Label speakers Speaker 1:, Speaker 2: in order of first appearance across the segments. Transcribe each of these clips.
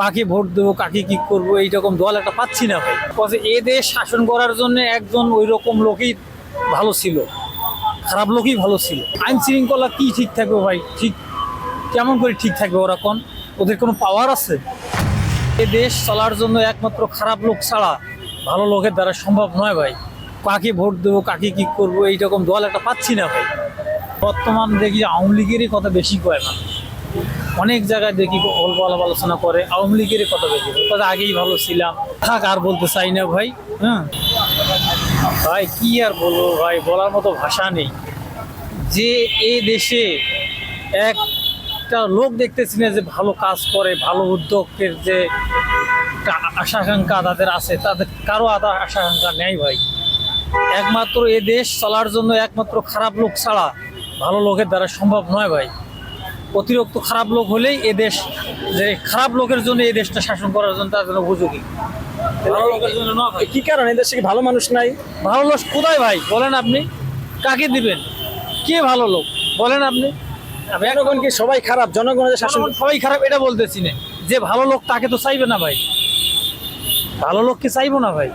Speaker 1: কাকে ভোট দেবো, কাকে কি করব এইরকম দল একটা পাচ্ছি না ভাই। এ দেশ শাসন করার জন্য একজন ওই রকম লোকই ভালো ছিল, খারাপ লোকই ভালো ছিল। আইন শৃঙ্খলা কি ঠিক থাকবে ভাই? ঠিক, কেমন করে ঠিক থাকবে ওরা কোন? ওদের কোনো পাওয়ার আছে? এ দেশ চলার জন্য একমাত্র খারাপ লোক ছাড়া ভালো লোকের দ্বারা সম্ভব নয় ভাই। কাকে ভোট দেবো, কাকে কি করব এইরকম দল একটা পাচ্ছি না ভাই। বর্তমান দেখি আওয়ামী লীগেরই কথা বেশি কয় মানুষ। অনেক জায়গায় দেখি অল্প আলাপ আলোচনা করে, আওয়ামী লীগেরই কথা বেশি কথা আগেই ভালো ছিলাম। থাক, আর বলতে চাই না ভাই হ্যাঁ? ভাই, কি আর বলব ভাই, বলার মতো ভাষা নেই। যে এই দেশে একটা লোক দেখতেছি না যে ভালো কাজ করে, ভালো উদ্যোগের যে একটা আশা আকাঙ্ক্ষা তাদের আছে, তাদের কারও আদা আশা আকাঙ্ক্ষা নেই ভাই। একমাত্র এ দেশ চলার জন্য একমাত্র খারাপ লোক ছাড়া ভালো লোকের দ্বারা সম্ভব নয় ভাই। অতিরিক্ত খারাপ লোক হলেই এ দেশ যে খারাপ লোকের জন্য এই দেশটা শাসন করার জন্য তার জন্য উপযোগী। ভালো লোকের জন্য না ভাই।
Speaker 2: কি কারণে? দেশে কি ভালো মানুষ নাই?
Speaker 1: ভালো লোক কোথায় ভাই? বলেন আপনি। কাকে দিবেন? কে ভালো লোক? বলেন আপনি।
Speaker 2: জনগণ কি সবাই খারাপ? জনগণের শাসন
Speaker 1: জনগণ সবাই খারাপ এটা বলতেছি না। যে ভালো লোক তাকে তো চাইবে না ভাই। ভালো লোককে চাইব না ভাই।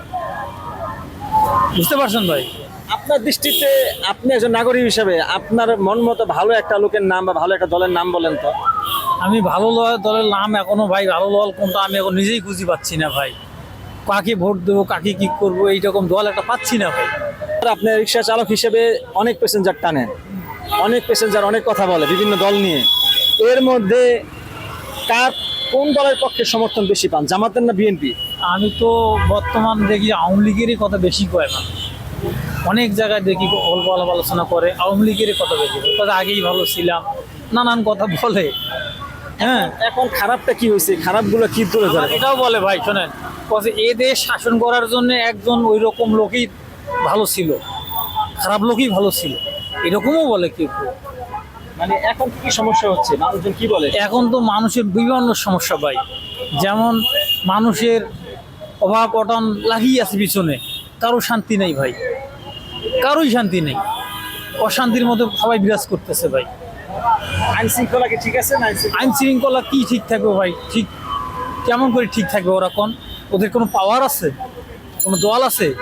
Speaker 1: বুঝতে পারছেন ভাই?
Speaker 2: আপনার দৃষ্টিতে আপনি একজন নাগরিক হিসেবে আপনার মন মতো ভালো একটা লোকের নাম বা ভালো একটা দলের নাম বলেন তো।
Speaker 1: আমি ভালো দলের নাম এখনও ভাই ভালো দল কোনটা আমি এখন নিজেই খুঁজে পাচ্ছি না ভাই। কাকে ভোট দেবো কাকে কি করব এইরকম দল একটা পাচ্ছি না ভাই।
Speaker 2: আর আপনি রিক্সা চালক হিসেবে অনেক প্যাসেঞ্জার টানেন অনেক প্যাসেঞ্জার অনেক কথা বলে বিভিন্ন দল নিয়ে। এর মধ্যে কার কোন দলের পক্ষে সমর্থন বেশি পান জামাতের না বিএনপি?
Speaker 1: আমি তো বর্তমান দেখি আওয়ামী লীগেরই কথা বেশি কয় মানুষ অনেক জায়গায় দেখি অল্প আলাপ আলোচনা করে আওয়ামী লীগেরই কথা বেশি। কথা আগেই ভালো ছিলাম নানান কথা বলে। হ্যাঁ।
Speaker 2: এখন খারাপটা কি হয়েছে? খারাপগুলো কি তুলে ধরে?
Speaker 1: এটাও বলে ভাই শোনেন। এ দেশ শাসন করার জন্য একজন ওই রকম লোকই ভালো ছিল। খারাপ লোকই ভালো ছিল। এরকমও বলে কেউ।
Speaker 2: মানে এখন কি কি সমস্যা হচ্ছে? মানুষজন কি বলে?
Speaker 1: এখন তো মানুষের বিভিন্ন সমস্যা ভাই। যেমন মানুষের অভাব অটন লাগিয়ে আছে পিছনে। কারও শান্তি নেই ভাই। কারোই শান্তি নেই। অশান্তির মধ্যে সবাই বিরাজ করতেছে ভাই।
Speaker 2: আইন শৃঙ্খলা কি ঠিক আছে না আইন শৃঙ্খলা-
Speaker 1: কি ঠিক থাকবে ভাই? ঠিক কেমন করে ঠিক থাকবে ওরা কোন? ওদের কোনো পাওয়ার আছে? কোনো দল আছে?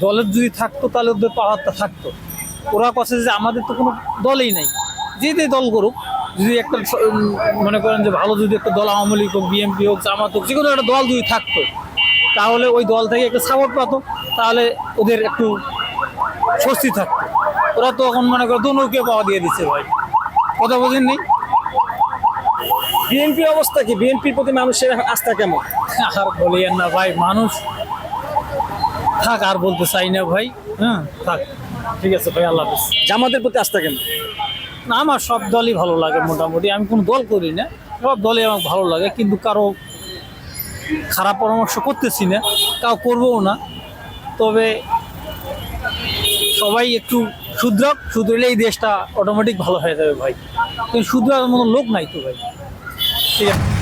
Speaker 1: দলের যদি থাকতো তাহলে ওদের পাওয়ারটা থাকতো। ওরা কথা যে আমাদের তো কোনো দলই নাই। যে যে দল করুক যদি একটা মনে করেন যে ভালো যদি একটা দল আওয়ামী লীগ হোক বিএনপি হোক জামাত হোক যে কোনো একটা দল যদি থাকতো তাহলে ওই দল থেকে একটা সাপোর্ট পাতো। তাহলে ওদের একটু স্বস্তি থাকতো। ওরা তো এখন মনে করে দোনোকে পাওয়া দিয়ে দিচ্ছে ভাই। কথা বোঝেননি?
Speaker 2: বিএনপি অবস্থা কি? বিএনপির প্রতি মানুষের আস্থা কেমন?
Speaker 1: আর বলিয়েন না ভাই মানুষ থাক আর বলতে চাই না ভাই। হ্যাঁ থাক। ঠিক আছে ভাই আল্লাহ হাফিজ।
Speaker 2: জামাতের প্রতি আস্থা কেমন?
Speaker 1: না আমার সব দলই ভালো লাগে মোটামুটি। আমি কোনো দল করি না। সব দলই আমার ভালো লাগে কিন্তু কারও খারাপ পরামর্শ করতেছি না। কাউ করবও না। তবে সবাই একটু শুধরাক শুধরলে এই দেশটা অটোমেটিক ভালো হয়ে যাবে ভাই। কিন্তু শুধরার মতো লোক নাই তো ভাই। ঠিক আছে।